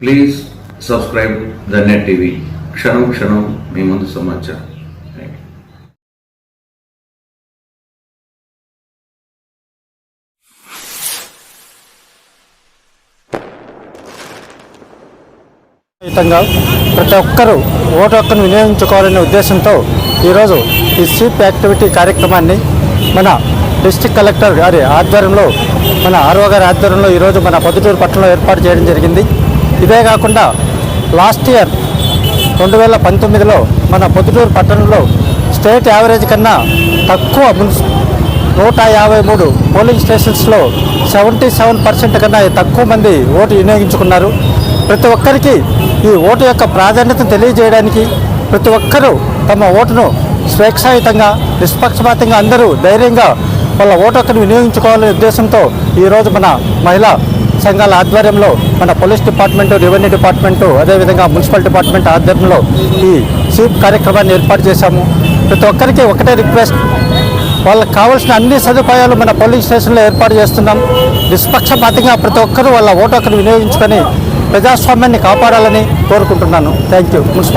Please subscribe the net TV క్షణం క్షణం మీ ముందు సమాచారం. ప్రతి ఒక్కరూ ఓటు హక్కును వినియోగించుకోవాలనే ఉద్దేశంతో ఈరోజు ఈ స్వీప్ యాక్టివిటీ కార్యక్రమాన్ని మన డిస్టిక్ కలెక్టర్ గారి ఆధ్వర్యంలో మన ఆర్వో గారి ఆధ్వర్యంలో ఈరోజు మన పొద్దుటూరు పట్టణంలో ఏర్పాటు చేయడం జరిగింది. ఇదే కాకుండా లాస్ట్ ఇయర్ రెండు వేల పంతొమ్మిదిలో మన పొద్దుటూరు పట్టణంలో స్టేట్ యావరేజ్ కన్నా తక్కువ మున్సి నూట యాభై మూడు పోలింగ్ స్టేషన్స్లో సెవెంటీ సెవెన్ పర్సెంట్ కన్నా తక్కువ మంది ఓటు వినియోగించుకున్నారు. ప్రతి ఒక్కరికి ఈ ఓటు యొక్క ప్రాధాన్యతను తెలియజేయడానికి ప్రతి ఒక్కరూ తమ ఓటును స్వేచ్ఛాయుతంగా నిష్పక్షపాతంగా అందరూ ధైర్యంగా వాళ్ళ ఓటు హక్కును వినియోగించుకోవాలనే ఉద్దేశంతో ఈరోజు మన మహిళా సంఘాల ఆధ్వర్యంలో మన పోలీస్ డిపార్ట్మెంట్ రెవెన్యూ డిపార్ట్మెంటు అదేవిధంగా మున్సిపల్ డిపార్ట్మెంట్ ఆధ్వర్యంలో ఈ స్వీప్ కార్యక్రమాన్ని ఏర్పాటు చేశాము. ప్రతి ఒక్కరికి ఒకటే రిక్వెస్ట్. వాళ్ళకి కావాల్సిన అన్ని సదుపాయాలు మన పోలీస్ స్టేషన్లో ఏర్పాటు చేస్తున్నాం. నిష్పక్షపాతంగా ప్రతి ఒక్కరూ వాళ్ళ ఓటు ఒకరు వినియోగించుకొని ప్రజాస్వామ్యాన్ని కాపాడాలని కోరుకుంటున్నాను. Thank you. మున్సిపల్